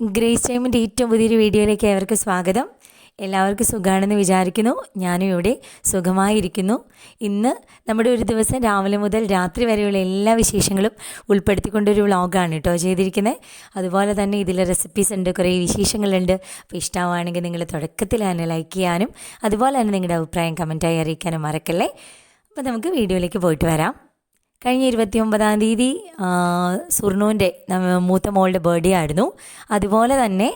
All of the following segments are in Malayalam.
ഗ്രേസ് ടൈമിന്റെ ഏറ്റവും പുതിയൊരു വീഡിയോയിലേക്ക് ഏവർക്കും സ്വാഗതം. എല്ലാവർക്കും സുഖമാണെന്ന് വിചാരിക്കുന്നു. ഞാനും ഇവിടെ സുഖമായിരിക്കുന്നു. ഇന്ന് നമ്മുടെ ഒരു ദിവസം രാവിലെ മുതൽ രാത്രി വരെയുള്ള എല്ലാ വിശേഷങ്ങളും ഉൾപ്പെടുത്തിക്കൊണ്ടൊരു വ്ളോഗാണ് കേട്ടോ ചെയ്തിരിക്കുന്നത് അതുപോലെ തന്നെ ഇതിൽ റെസിപ്പീസ് ഉണ്ട് കുറേ വിശേഷങ്ങളുണ്ട്. അപ്പോൾ ഇഷ്ടമാണെങ്കിൽ നിങ്ങൾ തുടക്കത്തിൽ തന്നെ ലൈക്ക് ചെയ്യാനും അതുപോലെ തന്നെ നിങ്ങളുടെ അഭിപ്രായം കമന്റായി അറിയിക്കാനും മറക്കല്ലേ? അപ്പോൾ നമുക്ക് വീഡിയോയിലേക്ക് പോയിട്ട് വരാം. കഴിഞ്ഞ ഇരുപത്തി ഒമ്പതാം തീയതി സുർണുവിന്റെ മൂത്ത മോളുടെ ബർത്ത്ഡേ ആയിരുന്നു. അതുപോലെ തന്നെ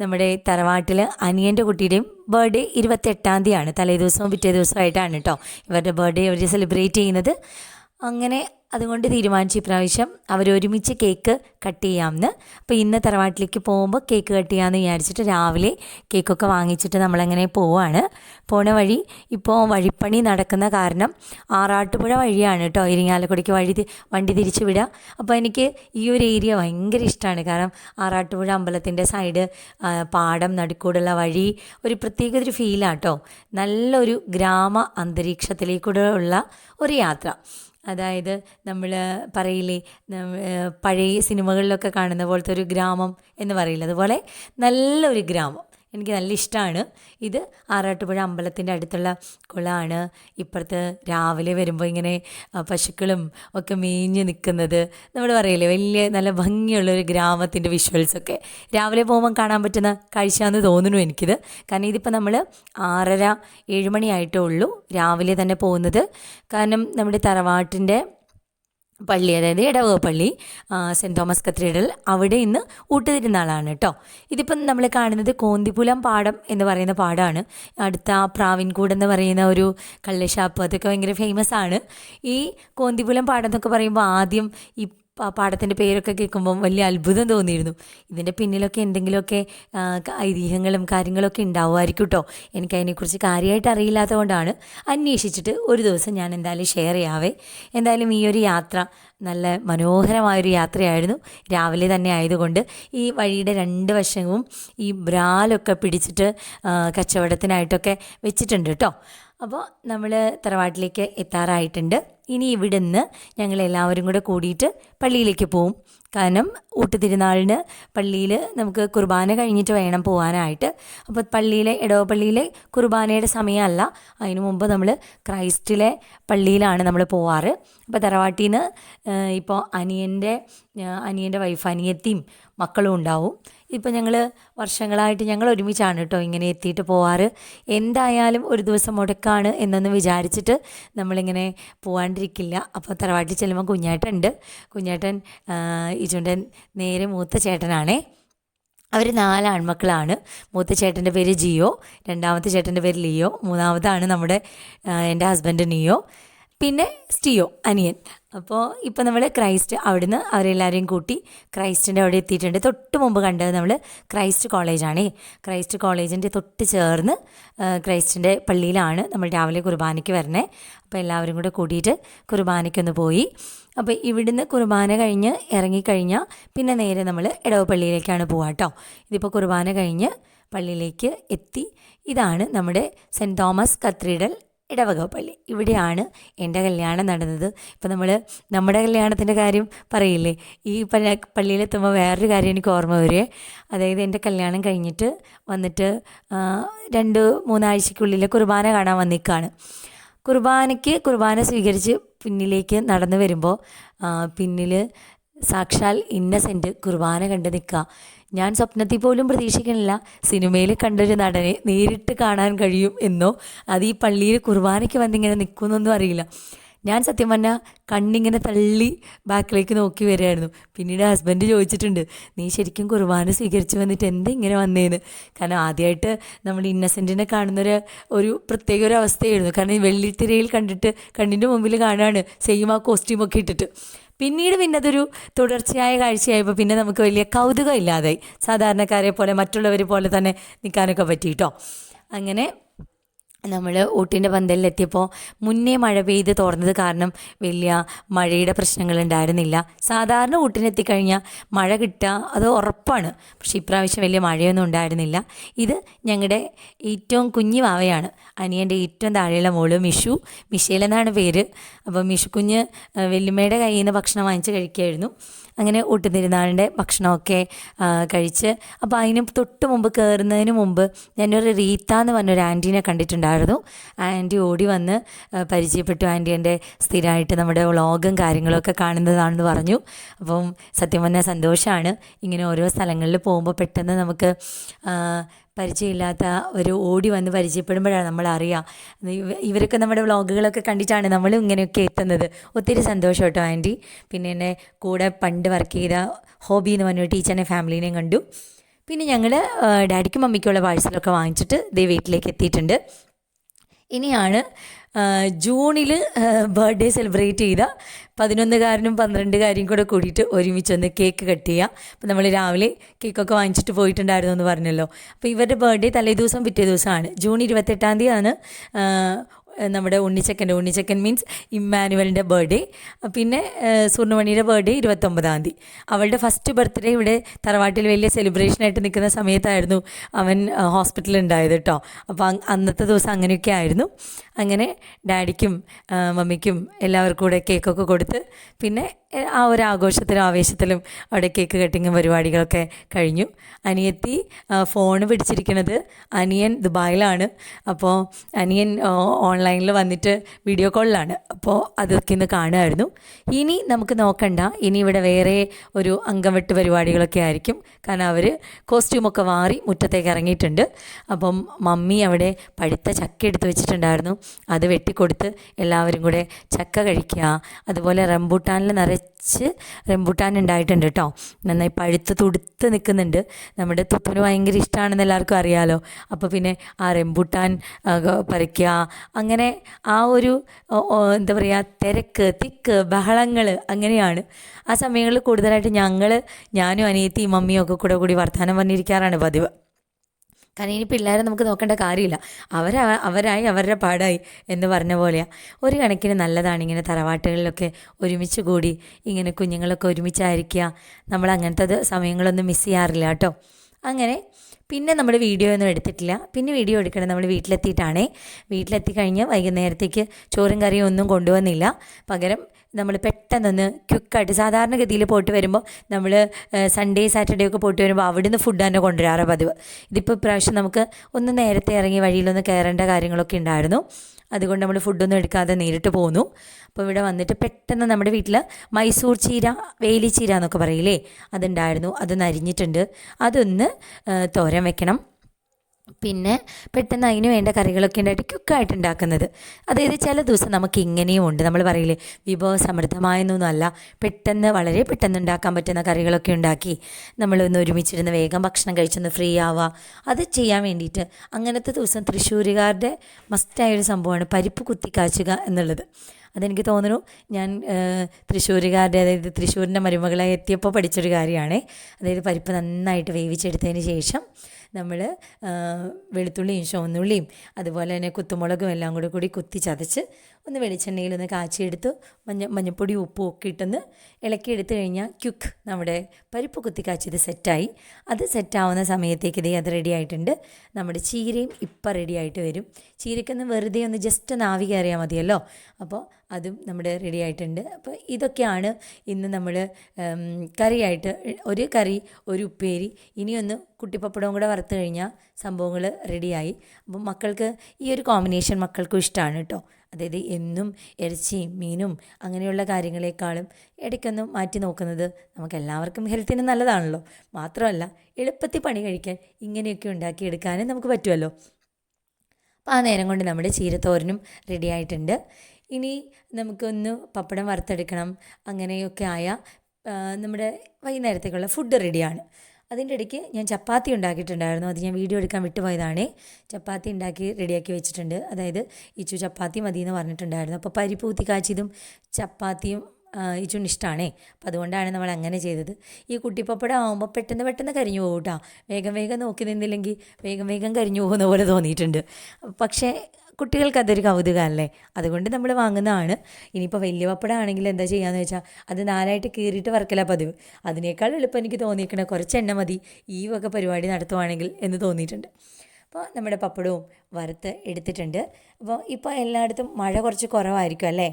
നമ്മുടെ തറവാട്ടിൽ അനിയന്റെ കുട്ടിയുടെയും ബർത്ത്ഡേ ഇരുപത്തെട്ടാം തീയതിയാണ്. തലേ ദിവസവും പിറ്റേ ദിവസമായിട്ടാണ് കേട്ടോ ഇവരുടെ ബർത്ത്ഡേ അവർ സെലിബ്രേറ്റ് ചെയ്യുന്നത്. അങ്ങനെ അതുകൊണ്ട് തീരുമാനിച്ചു ഇപ്രാവശ്യം അവരൊരുമിച്ച് കേക്ക് കട്ട് ചെയ്യാമെന്ന് അപ്പോൾ ഇന്ന് തറവാട്ടിലേക്ക് പോകുമ്പോൾ കേക്ക് കട്ട് ചെയ്യാമെന്ന് വിചാരിച്ചിട്ട് രാവിലെ കേക്കൊക്കെ വാങ്ങിച്ചിട്ട് നമ്മളങ്ങനെ പോവാണ്. പോണ വഴി ഇപ്പോൾ വഴിപ്പണി നടക്കുന്ന കാരണം ആറാട്ടുപുഴ വഴിയാണ് കേട്ടോ ഇരിങ്ങാലക്കുടിക്ക് വഴി വണ്ടി തിരിച്ചു വിടുക അപ്പോൾ എനിക്ക് ഈ ഒരു ഏരിയ ഭയങ്കര ഇഷ്ടമാണ് കാരണം ആറാട്ടുപുഴ അമ്പലത്തിന്റെ സൈഡ് പാടം നടുക്കൂടുള്ള വഴി ഒരു പ്രത്യേക ഒരു ഫീലാണ് കേട്ടോ നല്ലൊരു ഗ്രാമ അന്തരീക്ഷത്തിലേക്കൂടെ ഉള്ള ഒരു യാത്ര. അതായത് നമ്മൾ പറയില്ലേ പഴയ സിനിമകളിലൊക്കെ കാണുന്ന പോലത്തെ ഒരു ഗ്രാമം എന്ന് പറയില്ല? അതുപോലെ നല്ലൊരു ഗ്രാമം. എനിക്ക് നല്ല ഇഷ്ടമാണ് ഇത് ആറാട്ടുപുഴ അമ്പലത്തിന്റെ അടുത്തുള്ള കുളമാണ് ഇപ്പുറത്ത് രാവിലെ വരുമ്പോൾ ഇങ്ങനെ പശുക്കളും ഒക്കെ മേഞ്ഞ് നിൽക്കുന്നത് നമ്മൾ പറയില്ലേ? വലിയ നല്ല ഭംഗിയുള്ള ഒരു ഗ്രാമത്തിന്റെ വിഷ്വൽസൊക്കെ രാവിലെ പോകുമ്പോൾ കാണാൻ പറ്റുന്ന കാഴ്ചയാണെന്ന് തോന്നുന്നു എനിക്കിത്. കാരണം ഇതിപ്പോൾ നമ്മൾ ആറര ഏഴുമണിയായിട്ടേ ഉള്ളൂ രാവിലെ തന്നെ പോകുന്നത്. കാരണം നമ്മുടെ തറവാട്ടിന്റെ പള്ളി അതായത് ഇടവക പള്ളി സെന്റ് തോമസ് കത്തീഡ്രൽ അവിടെ ഇന്ന് ഊട്ടുതിരുന്നാളാണ് കേട്ടോ ഇതിപ്പം നമ്മൾ കാണുന്നത് കോന്തിപുലം പാടം എന്ന് പറയുന്ന പാടമാണ് അടുത്ത പ്രാവിൻകൂട് എന്ന് പറയുന്ന ഒരു കള്ളിഷാപ്പ് അതൊക്കെ ഭയങ്കര ഫേമസ് ആണ്. ഈ കോന്തിപുലം പാടം എന്നൊക്കെ പറയുമ്പോൾ ആദ്യം ഈ പാടത്തിന്റെ പേരൊക്കെ കേൾക്കുമ്പം വലിയ അത്ഭുതം തോന്നിയിരുന്നു. ഇതിന്റെ പിന്നിലൊക്കെ എന്തെങ്കിലുമൊക്കെ ഐതിഹ്യങ്ങളും കാര്യങ്ങളൊക്കെ ഉണ്ടാവുമായിരിക്കും കേട്ടോ എനിക്കതിനെക്കുറിച്ച് കാര്യമായിട്ട് അറിയില്ലാത്തതുകൊണ്ടാണ് അന്വേഷിച്ചിട്ട് ഒരു ദിവസം ഞാൻ എന്തായാലും ഷെയർ ചെയ്യാവേ. എന്തായാലും ഈ ഒരു യാത്ര നല്ല മനോഹരമായൊരു യാത്രയായിരുന്നു. രാവിലെ തന്നെ ആയതുകൊണ്ട് ഈ വഴിയുടെ രണ്ട് വശവും ഈ ബ്രാലൊക്കെ പിടിച്ചിട്ട് കച്ചവടത്തിനായിട്ടൊക്കെ വെച്ചിട്ടുണ്ട് കേട്ടോ അപ്പോൾ നമ്മൾ തറവാട്ടിലേക്ക് എത്താറായിട്ടുണ്ട്. ഇനി ഇവിടുന്ന് ഞങ്ങൾ എല്ലാവരും കൂടെ കൂടിയിട്ട് പള്ളിയിലേക്ക് പോവും. കാരണം ഊട്ടുതിരുനാളിന് പള്ളിയിൽ നമുക്ക് കുർബാന കഴിഞ്ഞിട്ട് വേണം പോകാനായിട്ട് അപ്പോൾ പള്ളിയിലെ ഇടവപ്പള്ളിയിലെ കുർബാനയുടെ സമയമല്ല. അതിനു മുമ്പ് നമ്മൾ ക്രൈസ്റ്റിലെ പള്ളിയിലാണ് നമ്മൾ പോവാറ്. അപ്പോൾ തറവാട്ടിൽ നിന്ന് ഇപ്പോൾ അനിയന്റെ അനിയന്റെ വൈഫ് അനിയത്തിയും മക്കളും ഉണ്ടാവും. ഇപ്പം ഞങ്ങൾ വർഷങ്ങളായിട്ട് ഞങ്ങൾ ഒരുമിച്ചാണ് കേട്ടോ ഇങ്ങനെ എത്തിയിട്ട് പോവാറ്. എന്തായാലും ഒരു ദിവസം മുടക്കാണ് എന്നൊന്ന് വിചാരിച്ചിട്ട് നമ്മളിങ്ങനെ പോവാണ്ടിരിക്കില്ല. അപ്പോൾ തറവാട്ടിൽ ചെല്ലുമ്പോൾ കുഞ്ഞേട്ടൻ കുഞ്ഞേട്ടൻ ഇജുണ്ടൻ നേരെ മൂത്ത ചേട്ടനാണേ. അവർ നാല് ആൺമക്കളാണ്. മൂത്ത ചേട്ടന്റെ പേര് ജിയോ രണ്ടാമത്തെ ചേട്ടന്റെ പേര് ലിയോ മൂന്നാമതാണ് നമ്മുടെ എന്റെ ഹസ്ബൻഡ് നിയോ പിന്നെ സ്റ്റിയോ അനിയൻ. അപ്പോൾ ഇപ്പോൾ നമ്മൾ ക്രൈസ്റ്റ് അവിടുന്ന് അവരെല്ലാവരെയും കൂട്ടി ക്രൈസ്റ്റിന്റെ അവിടെ എത്തിയിട്ടുണ്ട്. തൊട്ട് മുമ്പ് കണ്ടത് നമ്മൾ ക്രൈസ്റ്റ് കോളേജാണേ. ക്രൈസ്റ്റ് കോളേജിന്റെ തൊട്ട് ചേർന്ന് ക്രൈസ്റ്റിന്റെ പള്ളിയിലാണ് നമ്മൾ രാവിലെ കുർബാനയ്ക്ക് വരണേ. അപ്പോൾ എല്ലാവരും കൂടെ കൂടിയിട്ട് കുർബാനയ്ക്കൊന്ന് പോയി. അപ്പോൾ ഇവിടുന്ന് കുർബാന കഴിഞ്ഞ് ഇറങ്ങിക്കഴിഞ്ഞാൽ പിന്നെ നേരെ നമ്മൾ ഇടവ് പള്ളിയിലേക്കാണ് പോവുക കേട്ടോ ഇതിപ്പോൾ കുർബാന കഴിഞ്ഞ് പള്ളിയിലേക്ക് എത്തി. ഇതാണ് നമ്മുടെ സെന്റ് തോമസ് കത്തീഡ്രൽ ഇടവക പള്ളി ഇവിടെയാണ് എന്റെ കല്യാണം നടന്നത്. ഇപ്പം നമ്മൾ നമ്മുടെ കല്യാണത്തിന്റെ കാര്യം പറയില്ലേ? ഈ പള്ളിയിലെത്തുമ്പോൾ വേറൊരു കാര്യം എനിക്ക് ഓർമ്മ വരുമേ അതായത് എന്റെ കല്യാണം കഴിഞ്ഞിട്ട് വന്നിട്ട് രണ്ട് മൂന്നാഴ്ചയ്ക്കുള്ളിൽ കുർബാന കാണാൻ വന്നിക്കാണ്. കുർബാനയ്ക്ക് കുർബാന സ്വീകരിച്ച് പിന്നിലേക്ക് നടന്നു വരുമ്പോൾ പിന്നിൽ സാക്ഷാൽ ഇന്നസെന്റ് കുർബാന കണ്ട് നിൽക്കുക. ഞാൻ സ്വപ്നത്തിൽ പോലും പ്രതീക്ഷിക്കണില്ല. സിനിമയിൽ കണ്ടൊരു നടനെ നേരിട്ട് കാണാൻ കഴിയും എന്നോ അത് ഈ പള്ളിയിൽ കുർബാനയ്ക്ക് വന്നിങ്ങനെ നിൽക്കുന്നൊന്നും അറിയില്ല. ഞാൻ സത്യം പറഞ്ഞാൽ കണ്ണിങ്ങനെ തള്ളി ബാക്കിലേക്ക് നോക്കി വരികയായിരുന്നു. പിന്നീട് ഹസ്ബൻഡ് ചോദിച്ചിട്ടുണ്ട് നീ ശരിക്കും കുർബാന സ്വീകരിച്ച് വന്നിട്ട് എന്താ ഇങ്ങനെ വന്നേന്ന്? കാരണം ആദ്യമായിട്ട് നമ്മൾ ഇന്നസെന്റിനെ കാണുന്നൊരു ഒരു പ്രത്യേക ഒരു അവസ്ഥയായിരുന്നു. കാരണം വെള്ളിത്തിരയിൽ കണ്ടിട്ട് കണ്ണിന്റെ മുമ്പിൽ കാണുകയാണ് സെയിം ആ കോസ്റ്റ്യൂമൊക്കെ ഇട്ടിട്ട്. പിന്നീട് പിന്നെ അതൊരു തുടർച്ചയായ കാഴ്ചയായപ്പോൾ പിന്നെ നമുക്ക് വലിയ കൗതുകം ഇല്ലാതായി. സാധാരണക്കാരെ പോലെ മറ്റുള്ളവരെ പോലെ തന്നെ നിൽക്കാനൊക്കെ പറ്റി കേട്ടോ അങ്ങനെ നമ്മൾ ഊട്ടിന്റെ പന്തലിലെത്തിയപ്പോൾ മുന്നേ മഴ പെയ്ത് തുറന്നത് കാരണം വലിയ മഴയുടെ പ്രശ്നങ്ങൾ ഉണ്ടായിരുന്നില്ല. സാധാരണ ഊട്ടിനെത്തിക്കഴിഞ്ഞാൽ മഴ കിട്ടുക അത് ഉറപ്പാണ്. പക്ഷേ ഇപ്രാവശ്യം വലിയ മഴയൊന്നും ഉണ്ടായിരുന്നില്ല. ഇത് ഞങ്ങളുടെ ഏറ്റവും കുഞ്ഞു വാവയാണ്. അനിയന്റെ ഏറ്റവും താഴെയുള്ള മോൾ മിഷു. മിഷേൽ എന്നാണ് പേര്. അപ്പോൾ മിഷു കുഞ്ഞ് വല്യമ്മയുടെ കയ്യിൽ നിന്ന് ഭക്ഷണം വാങ്ങിച്ച് കഴിക്കുമായിരുന്നു അങ്ങനെ ഊട്ടുതിരുന്നാളിന്റെ ഭക്ഷണമൊക്കെ കഴിച്ച്. അപ്പോൾ അതിന് തൊട്ട് മുമ്പ് കയറുന്നതിന് മുമ്പ് ഞാനൊരു റീത്ത എന്ന് പറഞ്ഞൊരു ആന്റീനെ കണ്ടിട്ടുണ്ടായിരുന്നു. ആ ആന്റി ഓടി വന്ന് പരിചയപ്പെട്ടു. ആന്റി എന്റെ സ്ഥിരമായിട്ട് നമ്മുടെ വ്ളോഗും കാര്യങ്ങളൊക്കെ കാണുന്നതാണെന്ന് പറഞ്ഞു. അപ്പം സത്യം പറഞ്ഞാൽ സന്തോഷമാണ് ഇങ്ങനെ ഓരോ സ്ഥലങ്ങളിൽ പോകുമ്പോൾ പെട്ടെന്ന് നമുക്ക് പരിചയമില്ലാത്ത ഒരു ഓടി വന്ന് പരിചയപ്പെടുമ്പോഴാണ് നമ്മൾ അറിയുക ഇവരൊക്കെ നമ്മുടെ വ്ളോഗുകളൊക്കെ കണ്ടിട്ടാണ് നമ്മളും ഇങ്ങനെയൊക്കെ എത്തുന്നത്. ഒത്തിരി സന്തോഷം കേട്ടോ ആന്റി പിന്നെ എന്നെ കൂടെ പണ്ട് വർക്ക് ചെയ്ത ഹോബി എന്ന് പറഞ്ഞ ടീച്ചറിനെ ഫാമിലീനെയും കണ്ടു. പിന്നെ ഞങ്ങൾ ഡാഡിക്കും മമ്മിക്കുള്ള പാഴ്സലൊക്കെ വാങ്ങിച്ചിട്ട് ദേ വീട്ടിലേക്ക് എത്തിയിട്ടുണ്ട്. ഇനിയാണ് ജൂണിൽ ബർത്ത്ഡേ സെലിബ്രേറ്റ് ചെയ്ത പതിനൊന്നുകാരനും പന്ത്രണ്ടുകാരും കൂടെ കൂടിയിട്ട് ഒരുമിച്ച് ഒരുമിച്ചൊന്ന് കേക്ക് കട്ട് ചെയ്യുക അപ്പോൾ നമ്മൾ രാവിലെ കേക്കൊക്കെ വാങ്ങിച്ചിട്ട് പോയിട്ടുണ്ടായിരുന്നു എന്ന് പറഞ്ഞല്ലോ. അപ്പോൾ ഇവരുടെ ബർത്ത്ഡേ തലേ ദിവസം പിറ്റേ ദിവസമാണ് ജൂൺ ഇരുപത്തെട്ടാം തീയതിയാണ് നമ്മുടെ ഉണ്ണിച്ചക്കന്റെ ഉണ്ണിച്ചക്കൻ മീൻസ് ഇമ്മാനുവലിന്റെ ബർത്ത്ഡേ പിന്നെ സുവർണമണിയുടെ ബർത്ത്ഡേ ഇരുപത്തൊമ്പതാം തീയതി. അവളുടെ ഫസ്റ്റ് ബർത്ത്ഡേ ഇവിടെ തറവാട്ടിൽ വലിയ സെലിബ്രേഷനായിട്ട് നിൽക്കുന്ന സമയത്തായിരുന്നു അവൻ ഹോസ്പിറ്റലിൽ ഉണ്ടായത് കേട്ടോ അപ്പോൾ അന്നത്തെ ദിവസം അങ്ങനെയൊക്കെ ആയിരുന്നു. അങ്ങനെ ഡാഡിക്കും മമ്മിക്കും എല്ലാവർക്കും കൂടെ കേക്കൊക്കെ കൊടുത്ത് പിന്നെ ആ ഒരു ആഘോഷത്തിലും ആവേശത്തിലും അവിടെ കേക്ക് കട്ടിങ്ങും പരിപാടികളൊക്കെ കഴിഞ്ഞു. അനിയത്തി ഫോൺ പിടിച്ചിരിക്കുന്നത് അനിയൻ ദുബായിലാണ്. അപ്പോൾ അനിയൻ ഓൺലൈനിൽ വന്നിട്ട് വീഡിയോ കോളിലാണ് അപ്പോൾ അതൊക്കെ ഇന്ന് കാണുമായിരുന്നു. ഇനി നമുക്ക് നോക്കണ്ട. ഇനി ഇവിടെ വേറെ ഒരു അംഗംവെട്ട് പരിപാടികളൊക്കെ ആയിരിക്കും. കാരണം അവർ കോസ്റ്റ്യൂമൊക്കെ മാറി മുറ്റത്തേക്ക് ഇറങ്ങിയിട്ടുണ്ട്. അപ്പം മമ്മി അവിടെ പഴുത്ത ചക്ക എടുത്ത് വെച്ചിട്ടുണ്ടായിരുന്നു. അത് വെട്ടിക്കൊടുത്ത് എല്ലാവരും കൂടെ ചക്ക കഴിക്കുക. അതുപോലെ റംബൂട്ടാനിൽ നിറച്ച് റംബൂട്ടാൻ ഉണ്ടായിട്ടുണ്ട് കേട്ടോ നന്നായി പഴുത്ത് തുടുത്ത് നിൽക്കുന്നുണ്ട്. നമ്മുടെ തുപ്പന് ഭയങ്കര ഇഷ്ടമാണെന്ന് എല്ലാവർക്കും അറിയാലോ. അപ്പോൾ പിന്നെ ആ റംബൂട്ടാൻ പറിക്കുക അങ്ങനെ ആ ഒരു എന്താ പറയുക തിരക്ക് തിക്ക് ബഹളങ്ങൾ അങ്ങനെയാണ്. ആ സമയങ്ങളിൽ കൂടുതലായിട്ട് ഞങ്ങൾ ഞാനും അനിയത്തിയും മമ്മിയും ഒക്കെ കൂടെ കൂടി വർത്തമാനം പറഞ്ഞിരിക്കാറാണ് പതിവ്. കാരണം ഇനി പിള്ളേരെ നമുക്ക് നോക്കേണ്ട കാര്യമില്ല. അവർ അവരായി അവരുടെ പാടായി എന്ന് പറഞ്ഞ പോലെയാണ് ഒരു കണക്കിന് നല്ലതാണ് ഇങ്ങനെ തറവാട്ടുകളിലൊക്കെ ഒരുമിച്ച് കൂടി ഇങ്ങനെ കുഞ്ഞുങ്ങളൊക്കെ ഒരുമിച്ചായിരിക്കുക. നമ്മൾ അങ്ങനത്തെ സമയങ്ങളൊന്നും മിസ് ചെയ്യാറില്ല കേട്ടോ. അങ്ങനെ പിന്നെ നമ്മൾ വീഡിയോ ഒന്നും എടുത്തിട്ടില്ല. പിന്നെ വീഡിയോ എടുക്കണം നമ്മൾ വീട്ടിലെത്തിയിട്ടാണേ. വീട്ടിലെത്തി കഴിഞ്ഞ് വൈകുന്നേരത്തേക്ക് ചോറും കറിയും ഒന്നും കൊണ്ടുവന്നില്ല. പകരം നമ്മൾ പെട്ടെന്നൊന്ന് ക്വിക്കായിട്ട് സാധാരണഗതിയിൽ പോയിട്ട് വരുമ്പോൾ നമ്മൾ സൺഡേ സാറ്റർഡേ ഒക്കെ പോയിട്ട് വരുമ്പോൾ അവിടുന്ന് ഫുഡ് തന്നെ കൊണ്ടുവരാറ് പതിവ്. ഇതിപ്പോൾ ഇപ്രാവശ്യം നമുക്ക് ഒന്ന് നേരത്തെ ഇറങ്ങി വഴിയിലൊന്ന് കയറേണ്ട കാര്യങ്ങളൊക്കെ ഉണ്ടായിരുന്നു അതുകൊണ്ട് നമ്മൾ ഫുഡൊന്നും എടുക്കാതെ നേരിട്ട് പോന്നു. അപ്പോൾ ഇവിടെ വന്നിട്ട് പെട്ടെന്ന് നമ്മുടെ വീട്ടിൽ മൈസൂർ ചീര വേലി ചീര എന്നൊക്കെ പറയില്ലേ? അതുണ്ടായിരുന്നു. അത് നരിഞ്ഞിട്ടുണ്ട്. അതൊന്ന് തോരം തോരൻ വെക്കണം. പിന്നെ പെട്ടെന്ന് അതിന് വേണ്ട കറികളൊക്കെ ഉണ്ടായിട്ട് ക്യുക്കായിട്ട് ഉണ്ടാക്കുന്നത്. അതായത് ചില ദിവസം നമുക്ക് ഇങ്ങനെയും ഉണ്ട്. നമ്മൾ പറയില്ലേ വിഭവ സമൃദ്ധമായൊന്നുമല്ല പെട്ടെന്ന് വളരെ പെട്ടെന്ന് ഉണ്ടാക്കാൻ പറ്റുന്ന കറികളൊക്കെ ഉണ്ടാക്കി നമ്മളൊന്ന് ഒരുമിച്ചിരുന്ന് വേഗം ഭക്ഷണം കഴിച്ചൊന്ന് ഫ്രീ ആവുക. അത് ചെയ്യാൻ വേണ്ടിയിട്ട് അങ്ങനത്തെ ദിവസം തൃശ്ശൂരുകാരുടെ മസ്റ്റായൊരു സംഭവമാണ് പരിപ്പ് കുത്തി കാച്ചുക എന്നുള്ളത്. അതെനിക്ക് തോന്നുന്നു ഞാൻ തൃശ്ശൂരുകാരുടെ അതായത് തൃശ്ശൂരിന്റെ മരുമകളായി എത്തിയപ്പോൾ പഠിച്ചൊരു കാര്യമാണ്. അതായത് പരിപ്പ് നന്നായിട്ട് വേവിച്ചെടുത്തതിന് ശേഷം നമ്മൾ വെളുത്തുള്ളിയും ചുവന്നുള്ളിയും അതുപോലെ തന്നെ കുത്തുമുളകും എല്ലാം കൂടി കൂടി കുത്തി ചതച്ച് ഒന്ന് വെളിച്ചെണ്ണയിൽ ഒന്ന് കാച്ചിയെടുത്ത് മഞ്ഞ മഞ്ഞപ്പൊടി ഉപ്പും ഒക്കെ ഇട്ടൊന്ന് ഇളക്കി എടുത്തു കഴിഞ്ഞാൽ ക്യുക്ക് നമ്മുടെ പരിപ്പ് കുത്തി കാച്ചിയത് സെറ്റായി അത് സെറ്റാവുന്ന സമയത്തേക്ക് ഇതേ അത് റെഡി ആയിട്ടുണ്ട്. നമ്മുടെ ചീരയും ഇപ്പം റെഡി ആയിട്ട് വരും. ചീരയ്ക്കൊന്ന് വെറുതെ ഒന്ന് ജസ്റ്റ് ഒന്ന് ആവി കയറിയാൽ മതിയല്ലോ. അപ്പോൾ അതും നമ്മുടെ റെഡി ആയിട്ടുണ്ട്. അപ്പോൾ ഇതൊക്കെയാണ് ഇന്ന് നമ്മൾ കറിയായിട്ട് ഒരു കറി ഒരു ഉപ്പേരി ഇനിയൊന്ന് കുട്ടിപ്പപ്പടവും കൂടെ വറുത്ത് കഴിഞ്ഞാൽ സംഭവങ്ങൾ റെഡിയായി അപ്പം മക്കൾക്ക് ഈ ഒരു കോമ്പിനേഷൻ മക്കൾക്കും ഇഷ്ടമാണ് കേട്ടോ അതായത് എന്നും ഇറച്ചിയും മീനും അങ്ങനെയുള്ള കാര്യങ്ങളെക്കാളും ഇടയ്ക്കൊന്ന് മാറ്റി നോക്കുന്നത് നമുക്ക് എല്ലാവർക്കും ഹെൽത്തിന് നല്ലതാണല്ലോ. മാത്രമല്ല എളുപ്പത്തിൽ പണി കഴിക്കാൻ ഇങ്ങനെയൊക്കെ ഉണ്ടാക്കിയെടുക്കാനും നമുക്ക് പറ്റുമല്ലോ അപ്പോൾ ആ നേരം കൊണ്ട് നമ്മുടെ ചീരത്തോരനും റെഡി ആയിട്ടുണ്ട്. ഇനി നമുക്കൊന്ന് പപ്പടം വറുത്തെടുക്കണം. അങ്ങനെയൊക്കെ ആയ നമ്മുടെ വൈകുന്നേരത്തേക്കുള്ള ഫുഡ് റെഡിയാണ് അതിന്റെ ഇടയ്ക്ക് ഞാൻ ചപ്പാത്തി ഉണ്ടാക്കിയിട്ടുണ്ടായിരുന്നു. അത് ഞാൻ വീഡിയോ എടുക്കാൻ വിട്ടുപോയതാണ്. ചപ്പാത്തി ഉണ്ടാക്കി റെഡിയാക്കി വെച്ചിട്ടുണ്ട്. അതായത് ഇച്ചു ചപ്പാത്തി മതി എന്ന് പറഞ്ഞിട്ടുണ്ടായിരുന്നു. അപ്പോൾ പരിപ്പ് ഊത്തി കാച്ചിയതും ചപ്പാത്തിയും ഇച്ചുണ്ട് ഇഷ്ടമാണേ അപ്പോൾ അതുകൊണ്ടാണ് നമ്മൾ അങ്ങനെ ചെയ്തത്. ഈ കുട്ടിപ്പപ്പടം ആകുമ്പോൾ പെട്ടെന്ന് പെട്ടെന്ന് കരിഞ്ഞു പോകും കേട്ടോ. വേഗം വേഗം നോക്കി നിന്നില്ലെങ്കിൽ വേഗം വേഗം കരിഞ്ഞു പോകുന്ന പോലെ തോന്നിയിട്ടുണ്ട്. പക്ഷേ കുട്ടികൾക്ക് അതൊരു കൗതുകമല്ലേ? അതുകൊണ്ട് നമ്മൾ വാങ്ങുന്നതാണ്. ഇനിയിപ്പോൾ വലിയ പപ്പടമാണെങ്കിൽ എന്താ ചെയ്യാന്ന് വെച്ചാൽ അത് നാലായിട്ട് കീറിയിട്ട് വറക്കല പതിവ്. അതിനേക്കാൾ എളുപ്പം എനിക്ക് തോന്നിയിരിക്കണ കുറച്ച് എണ്ണ മതി. ഈ വക പരിപാടി നടത്തുവാണെങ്കിൽ എന്ന് തോന്നിയിട്ടുണ്ട്. അപ്പോൾ നമ്മുടെ പപ്പടവും വറുത്ത് എടുത്തിട്ടുണ്ട്. അപ്പോൾ ഇപ്പോൾ എല്ലായിടത്തും മഴ കുറച്ച് കുറവായിരിക്കും അല്ലേ?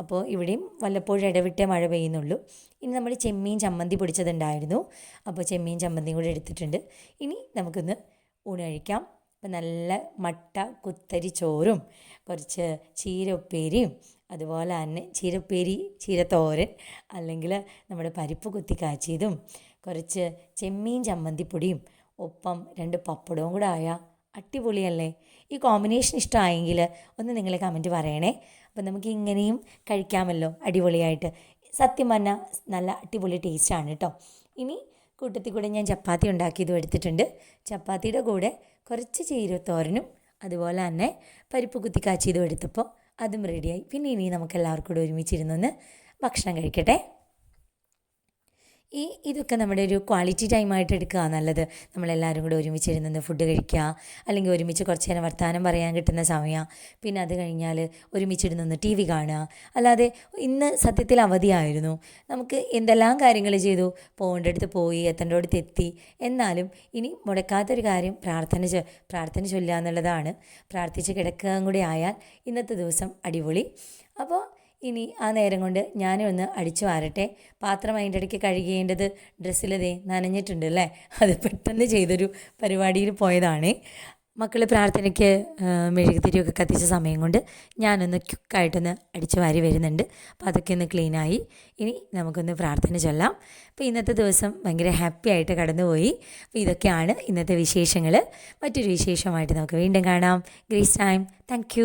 അപ്പോൾ ഇവിടെയും വല്ലപ്പോഴും ഇടവിട്ടേ മഴ പെയ്യുന്നുള്ളൂ. ഇനി നമ്മൾ ചെമ്മീൻ ചമ്മന്തി പൊടിച്ചതുണ്ടായിരുന്നു. അപ്പോൾ ചെമ്മീൻ ചമ്മന്തിയും കൂടെ എടുത്തിട്ടുണ്ട്. ഇനി നമുക്കൊന്ന് ഊണ് കഴിക്കാം. അപ്പോൾ നല്ല മട്ട കുത്തരി ചോറും കുറച്ച് ചീര ഉപ്പേരിയും അതുപോലെ തന്നെ ചീരപ്പേരി ചീരത്തോരൻ അല്ലെങ്കിൽ നമ്മുടെ പരിപ്പ് കുത്തി കാച്ചിയതും കുറച്ച് ചെമ്മീൻ ചമ്മന്തിപ്പൊടിയും ഒപ്പം രണ്ട് പപ്പടവും കൂടെ ആയാൽ അടിപൊളിയല്ലേ? ഈ കോമ്പിനേഷൻ ഇഷ്ടമായെങ്കിൽ ഒന്ന് നിങ്ങൾ കമന്റ് പറയണേ. അപ്പം നമുക്ക് ഇങ്ങനെയും കഴിക്കാമല്ലോ അടിപൊളിയായിട്ട്. സത്യം പറഞ്ഞാൽ നല്ല അടിപൊളി ടേസ്റ്റാണ് കേട്ടോ. ഇനി കൂട്ടത്തിൽ കൂടെ ഞാൻ ചപ്പാത്തി ഉണ്ടാക്കിയതും എടുത്തിട്ടുണ്ട്. ചപ്പാത്തിയുടെ കൂടെ കുറച്ച് ചീരത്തോരനും അതുപോലെ തന്നെ പരിപ്പ് കുത്തി കാച്ചിയതും എടുത്തപ്പോൾ അതും റെഡിയായി പിന്നെ ഇനി നമുക്ക് എല്ലാവർക്കും കൂടെ ഒരുമിച്ചിരുന്നൊന്ന് ഭക്ഷണം കഴിക്കട്ടെ. ഈ ഇതൊക്കെ നമ്മുടെ ഒരു ക്വാളിറ്റി ടൈമായിട്ട് എടുക്കുക നല്ലത്. നമ്മളെല്ലാവരും കൂടെ ഒരുമിച്ചിരുന്ന് ഫുഡ് കഴിക്കുക അല്ലെങ്കിൽ ഒരുമിച്ച് കുറച്ച് നേരം വർത്തമാനം പറയാൻ കിട്ടുന്ന സമയം. പിന്നെ അത് കഴിഞ്ഞാൽ ഒരുമിച്ചിരുന്നൊന്ന് ടി വി കാണുക. അല്ലാതെ ഇന്ന് സത്യത്തിൽ അവധിയായിരുന്നു. നമുക്ക് എന്തെല്ലാം കാര്യങ്ങൾ ചെയ്തു? പോകേണ്ടടുത്ത് പോയി എത്തേണ്ടടുത്ത് എത്തി. എന്നാലും ഇനി മുടക്കാത്തൊരു കാര്യം പ്രാർത്ഥന പ്രാർത്ഥന ചൊല്ലുക എന്നുള്ളതാണ്. പ്രാർത്ഥിച്ച് കിടക്കുക കൂടി ആയാൽ ഇന്നത്തെ ദിവസം അടിപൊളി. അപ്പോൾ ഇനി ആ നേരം കൊണ്ട് ഞാനും ഒന്ന് അടിച്ചു വാരട്ടെ. പാത്രം അതിന്റെ ഇടയ്ക്ക് കഴുകേണ്ടത് ഡ്രസ്സിലതേ നനഞ്ഞിട്ടുണ്ട് അല്ലേ? അത് പെട്ടെന്ന് ചെയ്തൊരു പരിപാടിയിൽ പോയതാണ്. മക്കൾ പ്രാർത്ഥനയ്ക്ക് മെഴുകുതിരിയൊക്കെ കത്തിച്ച സമയം കൊണ്ട് ഞാനൊന്ന് ക്യുക്കായിട്ടൊന്ന് അടിച്ചു വാരി വരുന്നുണ്ട്. അപ്പോൾ അതൊക്കെ ഒന്ന് ക്ലീനായി ഇനി നമുക്കൊന്ന് പ്രാർത്ഥന ചൊല്ലാം. അപ്പോൾ ഇന്നത്തെ ദിവസം ഭയങ്കര ഹാപ്പി ആയിട്ട് കടന്നുപോയി. അപ്പോൾ ഇതൊക്കെയാണ് ഇന്നത്തെ വിശേഷങ്ങൾ മറ്റൊരു വിശേഷമായിട്ട് നമുക്ക് വീണ്ടും കാണാം. Greece time thank